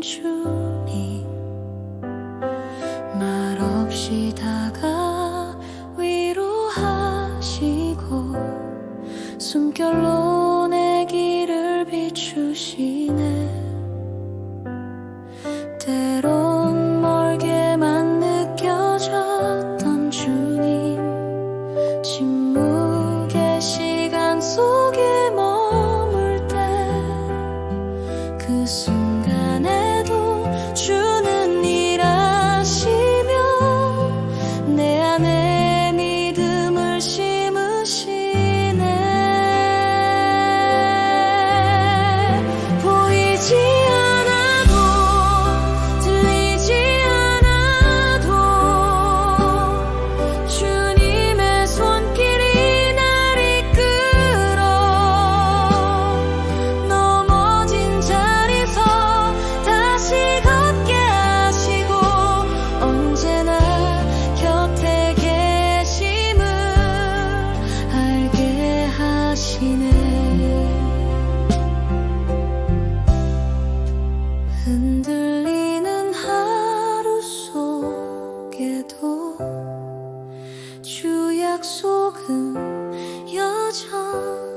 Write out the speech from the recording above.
주님 말없이 다가 위로하시고 숨결로 내 길을 비추시오. 长。